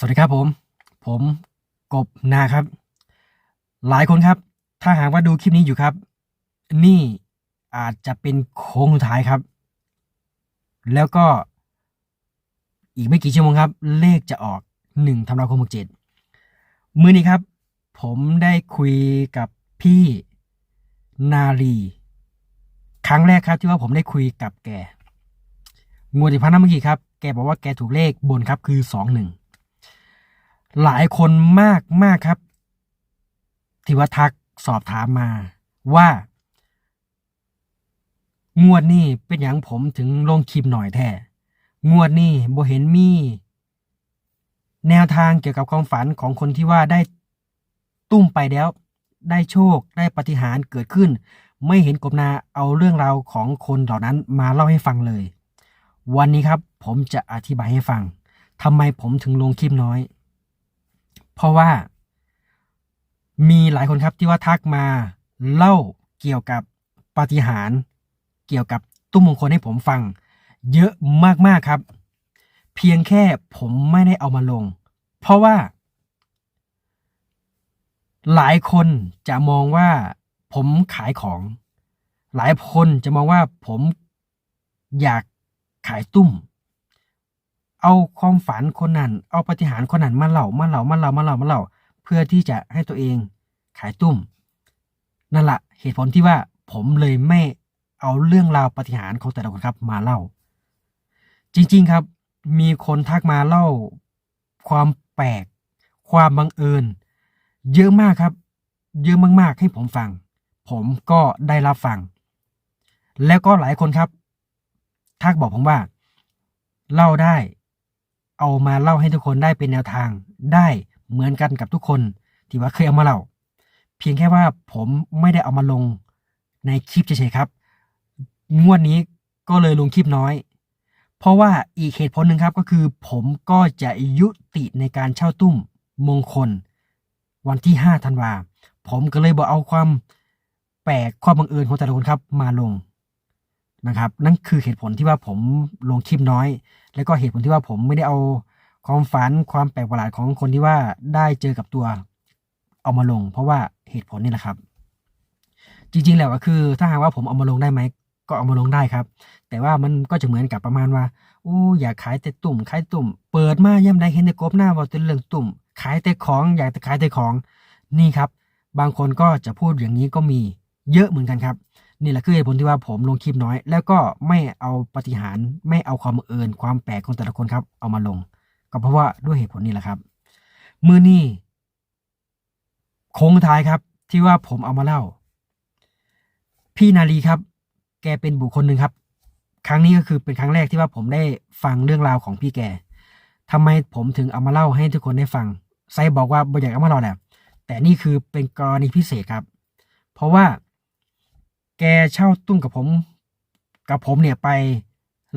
สวัสดีครับผม ผมกบนาครับ หลายคนครับ ถ้าหากว่าดูคลิปนี้อยู่ครับ นี่อาจจะเป็นโค้งสุดท้ายครับ แล้วก็ อีกไม่กี่ชั่วโมงครับ เลขจะออกหนึ่งธันวาคมหกเจ็ดมือนี้ครับ ผมได้คุยกับพี่นาลีครั้งแรกครับที่ว่าผมได้คุยกับแกงวดที่พันน้ำเมื่อกี้ครับ แกบอกว่าแกถูกเลขบนครับคือสองหนึ่ง หลายคนมากมากครับ ที่ว่าทักสอบถามมาว่างวดนี้เป็นอย่างผมถึงลงคลิปหน่อยแท้งวดนี้บ่เห็นมี แนวทางเกี่ยวกับความฝันของคนที่ว่าได้ตุ้มไปแล้ว ได้โชคได้ปฏิหารเกิดขึ้น ไม่เห็นกบนาเอาเรื่องราวของคนเหล่านั้นมาเล่าให้ฟังเลย วันนี้ครับผมจะอธิบายให้ฟังทำไมผมถึงลงคลิปน้อย เพราะว่ามีหลายคนครับที่ว่าทักมาเล่าเกี่ยวกับปาฏิหาริย์เกี่ยวกับตุ้มมงคลให้ผมฟัง เยอะมากๆครับ เพียงแค่ผมไม่ได้เอามาลง เพราะว่า หลายคนจะมองว่าผมขายของ หลายคนจะมองว่าผมอยากขายตุ้ม เอาความฝันคนนั้น เอาปฏิหารคนนั้นมาเล่ามาเล่ามาเล่ามาเล่ามาเล่าเพื่อที่จะให้ตัวเองขายตุ้มนั่นแหละเหตุผลที่ว่าผมเลยไม่เอาเรื่องราวปฏิหารของแต่ละคนครับมาเล่า จริงๆครับ มีคนทักมาเล่า ความแปลก ความบังเอิญ เยอะมากครับ เยอะมากๆให้ผมฟัง ผมก็ได้รับฟัง แล้วก็หลายคนครับ ทักบอกผมว่า เล่าได้ เอามาเล่าให้ทุกคนได้เป็นแนวทาง ได้เหมือนกันกับทุกคน ที่ว่าเคยเอามาเล่า เพียงแค่ว่าผมไม่ได้เอามาลงในคลิปเฉยๆครับ งวดนี้ก็เลยลงคลิปน้อย เพราะว่าอีกเหตุผลหนึ่งครับก็คือ ผมก็จะยุติในการเช่าตุ้มมงคล วันที่5ธันวาผมก็เลยบอกเอาความแปลกความบังเอิญของแต่ละคนครับมาลง นะครับ นั่นคือเหตุผลที่ว่าผมลงคลิปน้อย แล้วก็เหตุผลที่ว่าผมไม่ได้เอาความฝันความแปลกประหลาดของคนที่ว่าได้เจอกับตัวเอามาลง เพราะว่าเหตุผลนี่แหละครับ จริง ๆ แล้วก็คือ ถ้าหากว่าผมเอามาลงได้ไหมก็เอามาลงได้ครับ แต่ว่ามันก็จะเหมือนกับประมาณว่าอู้อยากขายแต่ตุ่มขายตุ่ม เปิดมาย่ำใดเห็นในกบหน้าว่าเป็นเรื่องตุ่ม ขายแต่ของ อยากขายแต่ของนี่ครับ บางคนก็จะพูดอย่างนี้ก็มีเยอะเหมือนกันครับ นี่แหละคือเหตุผลที่ว่าผมลงคลิปน้อย แล้วก็ไม่เอาปฏิหารไม่เอาความเอิญความแปลกของแต่ละคนครับ เอามาลง ก็เพราะว่าด้วยเหตุผลนี้แหละครับ มือนี้โค้งท้ายครับ ที่ว่าผมเอามาเล่า พี่นาลีครับ แกเป็นบุคคลหนึ่งครับ ครั้งนี้ก็คือเป็นครั้งแรกที่ว่าผมได้ฟังเรื่องราวของพี่แกทำไมผมถึงเอามาเล่าให้ทุกคนได้ฟังไซบอกว่าบ่อยากเอามาเล่าแหละแต่นี่คือเป็นกรณีพิเศษครับ เพราะว่า แกเช่าตุ้มกับผม กับผมเนี่ยไป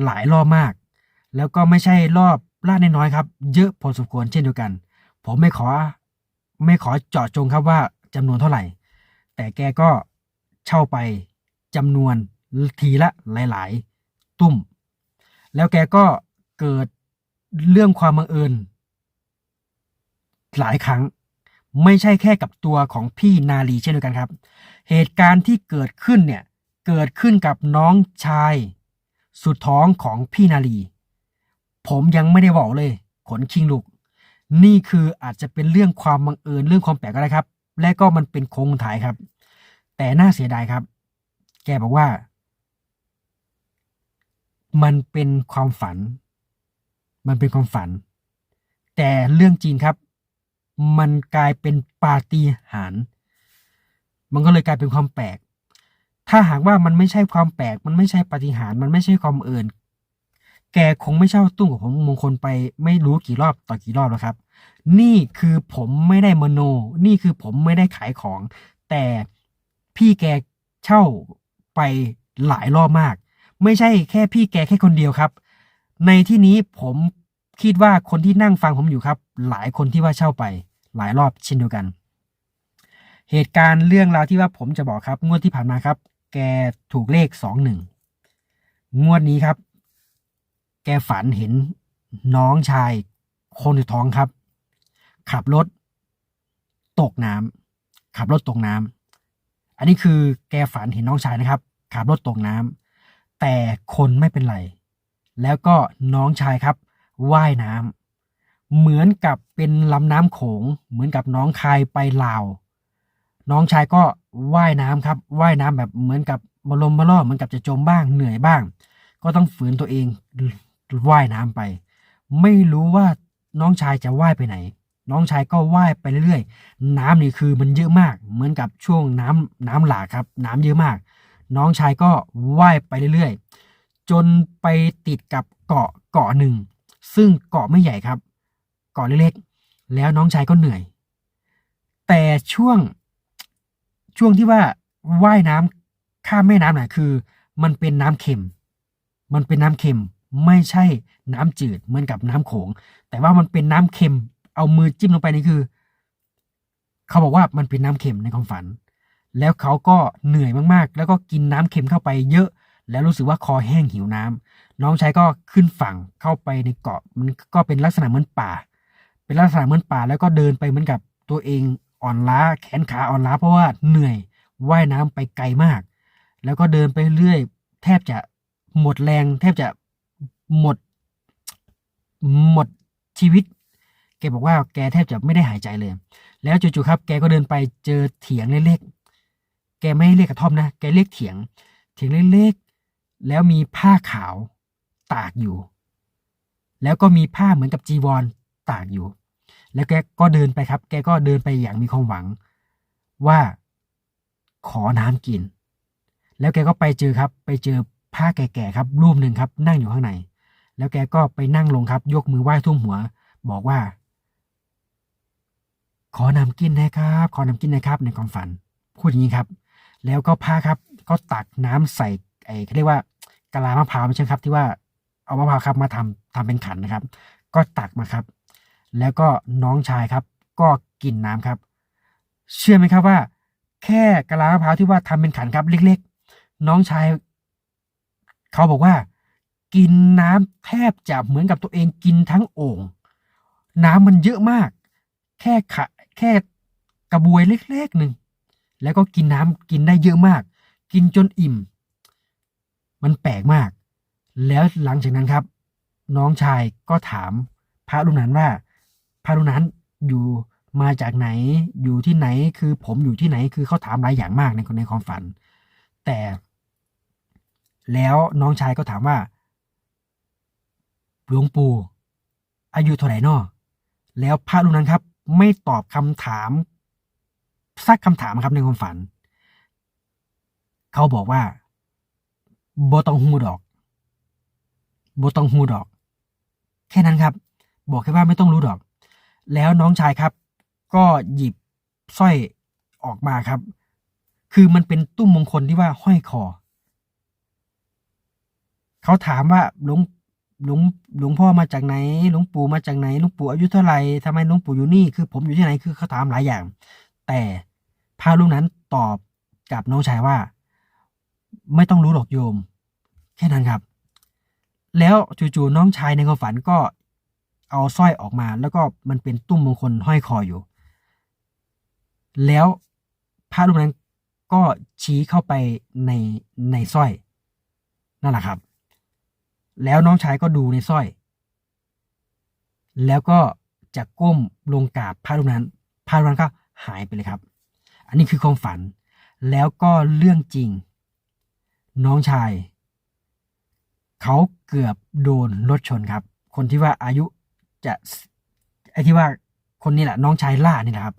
หลายรอบมาก แล้วก็ไม่ใช่รอบล่าน้อยๆครับ เยอะพอสมควรเช่นเดียวกัน ผมไม่ขอ ไม่ขอเจาะจงครับว่าจำนวนเท่าไหร่ แต่แกก็เช่าไปจำนวนทีละหลาย ๆ ตุ้ม แล้วแกก็เกิดเรื่องความบังเอิญหลายครั้ง ไม่ใช่แค่กับตัวของพี่นาลีเช่นเดียวกันครับ เหตุการณ์ที่เกิดขึ้นเนี่ยเกิดขึ้นกับน้องชาย สุดท้องของพี่นาลี ผมยังไม่ได้บอกเลย ขนคิงลูก นี่คืออาจจะเป็นเรื่องความบังเอิญเรื่องความแปลกก็ได้ครับ และก็มันเป็นโคงถ่ายครับ แต่น่าเสียดายครับ แกบอกว่า มันเป็นความฝัน มันเป็นความฝัน แต่เรื่องจริงครับ มันกลายเป็นปาฏิหาริย์มันก็เลยกลายเป็นความแปลก ถ้าหากว่ามันไม่ใช่ความแปลก มันไม่ใช่ปาฏิหาริย์มันไม่ใช่ความเอิญแกคงไม่เช่าตุ้งกับผมมงคลไปไม่รู้กี่รอบต่อกี่รอบแล้วครับ นี่คือผมไม่ได้มโน นี่คือผมไม่ได้ขายของ แต่พี่แกเช่าไปหลายรอบมาก ไม่ใช่แค่พี่แกแค่คนเดียวครับ ในที่นี้ผม คิดว่าคนที่นั่งฟังผมอยู่ครับ หลายคนที่ว่าเช่าไป หลายรอบเช่นเดียวกัน เหตุการณ์เรื่องราวที่ว่าผมจะบอกครับ งวดที่ผ่านมาครับ แกถูกเลขสองหนึ่งงวดนี้ครับ แกฝันเห็นน้องชายคนสุดท้องครับ ขับรถ ตกน้ำขับรถตกน้ำอันนี้คือแกฝันเห็นน้องชายนะครับ ขับรถตกน้ำแต่คนไม่เป็นไร แล้วก็น้องชายครับ ว่ายน้ำเหมือนกับเป็นลำน้ำโขง เหมือนกับน้องคายไปลาว น้องชายก็ว่ายน้ำครับว่ายน้ำแบบเหมือนกับมาลมมาล่อเหมือนกับจะจมบ้างเหนื่อยบ้าง ก็ต้องฝืนตัวเองว่ายน้ำไป ไม่รู้ว่าน้องชายจะว่ายไปไหน น้องชายก็ว่ายไปเรื่อยๆ น้ำนี่คือมันเยอะมาก เหมือนกับช่วงน้ำน้ำหลากครับ น้ำเยอะมาก น้องชายก็ว่ายไปเรื่อยๆ จนไปติดกับเกาะเกาะหนึ่ง ซึ่งเกาะไม่ใหญ่ครับ เกาะเล็กๆ แล้วน้องชายก็เหนื่อย แต่ช่วงช่วงที่ว่าว่ายน้ำข้ามแม่น้ำน่ะคือ มันเป็นน้ำเค็ม มันเป็นน้ำเค็มไม่ใช่น้ำจืดเหมือนกับน้ำโขง แต่ว่ามันเป็นน้ำเค็ม เอามือจิ้มลงไปนี่คือ เขาบอกว่ามันเป็นน้ำเค็มในความฝัน แล้วเขาก็เหนื่อยมากๆ แล้วก็กินน้ำเค็มเข้าไปเยอะ แล้วรู้สึกว่าคอแห้งหิวน้ำ น้องชายก็ขึ้นฝั่งเข้าไปในเกาะมันก็เป็นลักษณะเหมือนป่า เป็นลักษณะเหมือนป่าแล้วก็เดินไปเหมือนกับตัวเองอ่อนล้าแขนขาอ่อนล้าเพราะว่าเหนื่อยว่ายน้ำไปไกลมาก แล้วก็เดินไปเรื่อยแทบจะหมดแรง แทบจะหมด หมดชีวิต แกบอกว่าแกแทบจะไม่ได้หายใจเลย แล้วจู่ๆครับ แกก็เดินไปเจอเถียงเล็กๆแกไม่เรียกกระท่อมนะ แกเรียกเถียง เถียงเล็กๆแล้วมีผ้าขาว ตากอยู่ แล้วก็มีผ้าเหมือนกับจีวรตากอยู่ แล้วแกก็เดินไปครับ แกก็เดินไปอย่างมีความหวัง ว่าขอน้ำกิน แล้วแกก็ไปเจอครับ ไปเจอผ้าแก่ๆครับ รูปหนึ่งครับ นั่งอยู่ข้างใน แล้วแกก็ไปนั่งลงครับ ยกมือไหว้ทุ่มหัว บอกว่า ขอนำกินนะครับ ขอนำกินนะครับ ในความฝัน พูดอย่างนี้ครับ แล้วก็พาครับ ก็ตักน้ำใส่ไอ้เขาเรียกว่ากะลามะพร้าวไม่ใช่ครับ ที่ว่า เอามะพร้าวครับมาทำทำเป็นขันนะครับ ก็ตักมาครับ แล้วก็น้องชายครับ ก็กินน้ำครับ เชื่อไหมครับว่า แค่กะลามะพร้าวที่ว่าทำเป็นขันครับ เล็ก ๆ น้องชาย เขาบอกว่า กินน้ำแทบจะเหมือนกับตัวเองกินทั้งโอ่งน้ำมันเยอะมาก แค่ขะแค่กระบวยเล็กๆหนึ่งแล้วก็กินน้ำกินได้เยอะมาก กินจนอิ่ม มันแปลกมาก แล้วหลังจากนั้นครับ น้องชายก็ถามพระรูปนั้นว่า พระรูปนั้นอยู่มาจากไหนอยู่ที่ไหนคือผมอยู่ที่ไหนคือเขาถามหลายอย่างมากในในความฝัน แต่ แล้วน้องชายก็ถามว่าหลวงปู่อายุเท่าไหร่นอแล้วพระรูปนั้นครับ ไม่ตอบคำถามสักคำถามครับในความฝัน เขาบอกว่าโบต้องฮูดอก บต้องฮูดอก แค่นั้นครับ บอกแค่ว่าไม่ต้องรู้ดอก แล้วน้องชายครับ ก็หยิบสร้อยออกมาครับ คือมันเป็นตุ้มมงคลที่ว่าห้อยคอ เขาถามว่าหลวงหลวงหลวงพ่อมาจากไหนหลวงปู่มาจากไหนหลวงปู่อายุเท่าไหร่ทำไมหลวงปู่อยู่นี่ คือ ผมอยู่ที่ไหนคือเขาถามหลายอย่าง แต่พระรูปนั้นตอบกับน้องชายว่า ไม่ต้องรู้หรอกโยม แค่นั้นครับ แล้วจู่ๆน้องชายในความฝันก็เอาสร้อยออกมา แล้วก็มันเป็นตุ้มมงคลห้อยคออยู่ แล้วพระรูปนั้นก็ชี้เข้าไปในในสร้อยนั่นแหละครับ แล้วน้องชายก็ดูในสร้อย แล้วก็จะก้มลงกราบพระรูปนั้นพระรูปนั้นก็หายไปเลยครับ อันนี้คือความฝัน แล้วก็เรื่องจริง น้องชาย เขาเกือบโดนรถชนครับ คนที่ว่าอายุจะไอ้ที่ว่าคนนี้แหละน้องชายล่านี่แหละครับ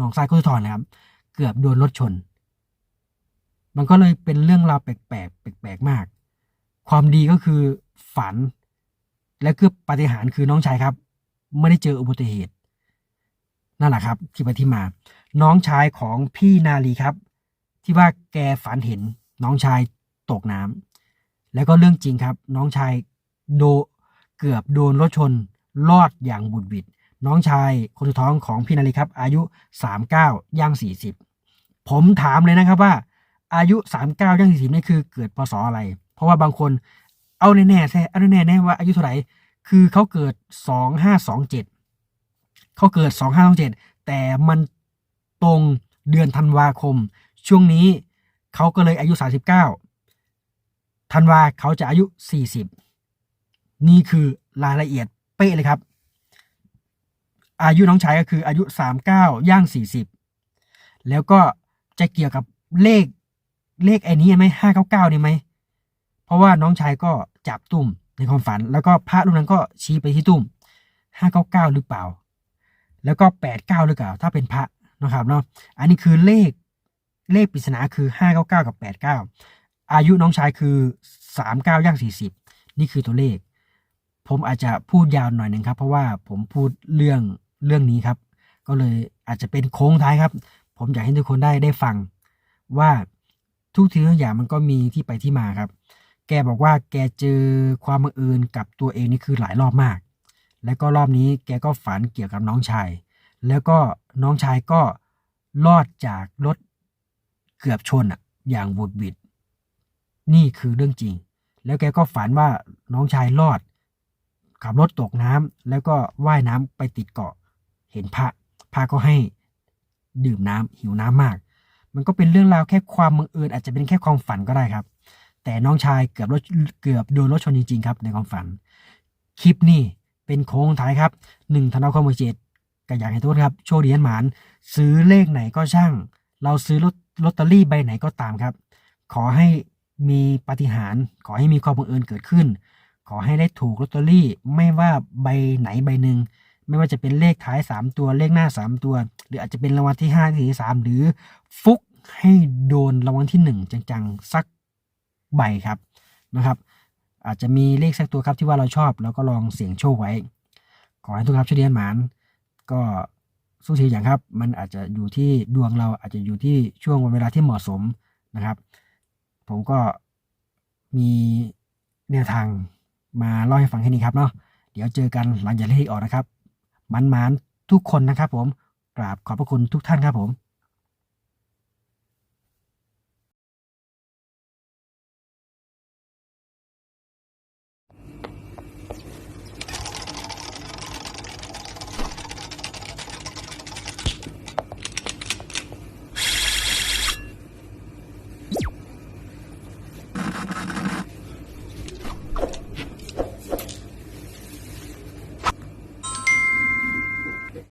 น้องชายกุศทรนะครับ เกือบโดนรถชน มันก็เลยเป็นเรื่องราวแปลกๆแปลกๆมาก ความดีก็คือฝัน และคือปฏิหารคือน้องชายครับ ไม่ได้เจออุบัติเหตุนั่นแหละครับ ที่ไปที่มา น้องชายของพี่นาลีครับ ที่ว่าแกฝันเห็นน้องชายตกน้ำ แล้วก็เรื่องจริงครับ น้องชายโดเกือบโดนรถชนรอดอย่างบุดบิด น้องชายคนสุดท้องของพี่นาลีครับ อายุ 39ย่าง40 ผมถามเลยนะครับว่า อายุ 39ย่าง40นี่คือเกิดพศอะไร เพราะว่าบางคนเอาแน่ๆแท้เอาแน่ๆแน่ว่าอายุเท่าไหร่คือเขาเกิด 2527เขาเกิด 2527 แต่มันตรงเดือนธันวาคม ช่วงนี้เขาก็เลยอายุ 39 ธันวาเขาจะอายุ 40 นี่คือรายละเอียดเป๊ะเลยครับ อายุน้องชายก็คืออายุ 39 ย่าง 40 แล้วก็จะเกี่ยวกับเลขเลขไอ้นี้ไหม599นี่ไหม เพราะว่าน้องชายก็จับตุ่มในความฝัน แล้วก็พระรูปนั้นก็ชี้ไปที่ตุ่ม599หรือเปล่า แล้วก็89หรือเปล่า ถ้าเป็นพระนะครับเนาะ อันนี้คือเลขเลขปริศนาคือ599กับ89 อายุน้องชายคือ39ย่าง40นี่คือตัวเลข ผมอาจจะพูดยาวหน่อยหนึ่งครับ เพราะว่าผมพูดเรื่องเรื่องนี้ครับ ก็เลยอาจจะเป็นโค้งท้ายครับ ผมอยากให้ทุกคนได้ได้ฟัง ว่าทุกทีทุกอย่างมันก็มีที่ไปที่มาครับ แกบอกว่าแกเจอความบังเอิญกับตัวเองนี่คือหลายรอบมาก แล้วก็รอบนี้แกก็ฝันเกี่ยวกับน้องชาย แล้วก็น้องชายก็รอดจากรถเกือบชนอะอย่างบุดบิด นี่คือเรื่องจริง แล้วแกก็ฝันว่าน้องชายรอด ขับรถตกน้ำแล้วก็ว่ายน้ำไปติดเกาะ เห็นพระพระก็ให้ดื่มน้ำหิวน้ำมาก มันก็เป็นเรื่องราวแค่ความบังเอิญอาจจะเป็นแค่ความฝันก็ได้ครับ แต่น้องชายเกือบรถเกือบโดนรถชนจริงๆครับในความฝัน คลิปนี้เป็นโค้งท้ายครับหนึ่งธันวาคมเจ็ดก็อยากให้ทุกคนครับ โชคดีกันหมาน ซื้อเลขไหนก็ช่าง เราซื้อลอตเตอรี่ใบไหนก็ตามครับ ขอให้ มีปาฏิหาริย์ขอให้มีความบังเอิญเกิดขึ้น ขอให้ได้ถูกลอตเตอรี่ไม่ว่าใบไหนใบหนึ่งไม่ว่าจะเป็นเลขท้าย 3 ตัวเลขหน้า 3 ตัว หรืออาจจะเป็นรางวัลที่5ที่สามหรือฟุกให้โดนรางวัลที่ 1 จังๆ สักใบครับนะครับ อาจจะมีเลขสักตัวครับที่ว่าเราชอบ แล้วก็ลองเสี่ยงโชคไว้ ขอให้ทุกครับช่วยเรียนหมานก็สู้ชีวิตอย่างครับ มันอาจจะอยู่ที่ดวงเราอาจจะอยู่ที่ช่วงเวลาที่เหมาะสมนะครับ ผมก็มีแนวทางมาเล่าให้ฟังแค่นี้ครับเนาะเดี๋ยวเจอกันหลังจากเลขออกนะครับมันๆทุกคนนะครับผมกราบขอบพระคุณทุกท่านครับผม